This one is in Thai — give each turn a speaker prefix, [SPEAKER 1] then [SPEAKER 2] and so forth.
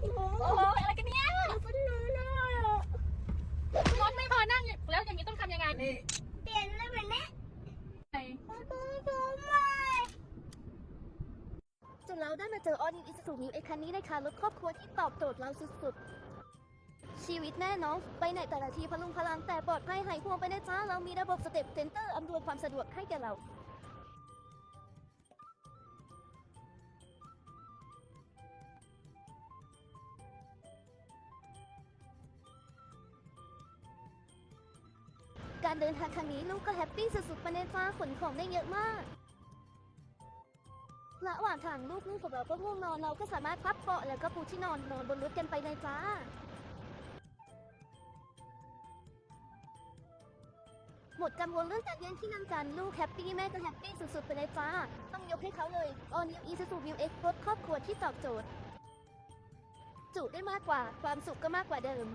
[SPEAKER 1] โอ้โหอะไรกันเนี่ยรถไม่พอนั่งแล้วอย่างนี้ต้องทำยังไง
[SPEAKER 2] นี่
[SPEAKER 3] เปลี่ยนเลยแบบนี้
[SPEAKER 1] ไหน
[SPEAKER 3] จนเราได้มาเจอออนิวอิส u มิวเอคันนี้ในคารถครอบครัวที่ตอบโจทย์เราสุดๆ ชีวิตแน่น้อง ไปไหนแต่ละทีพลุงพลังแต่ปลอดภัยหายห่วงไปนะจ้าเรามีระบบสเต็ปเซนเตอร์อำนวยความสะดวกให้แก่เรา การเดินทางครั้งนี้ลูกก็แฮปปี้สุดๆไปในจ้าขนของได้เยอะมากระหว่างทางลูกๆของเราก็ง่วงนอนเราก็สามารถพับเบาะแล้วก็ปูที่นอนนอนบนรถกันไปเลยจ้า หมดกังวลเรื่องการแย่งที่นั่งกันลูกแฮปปี้แม่ก็แฮปปี้สุดๆไปเลยจ้า ต้องยกให้เขาเลย All New Isuzu View X รถครอบครัวที่ตอบโจทย์ จุได้มากกว่าความสุขก็มากกว่าเดิม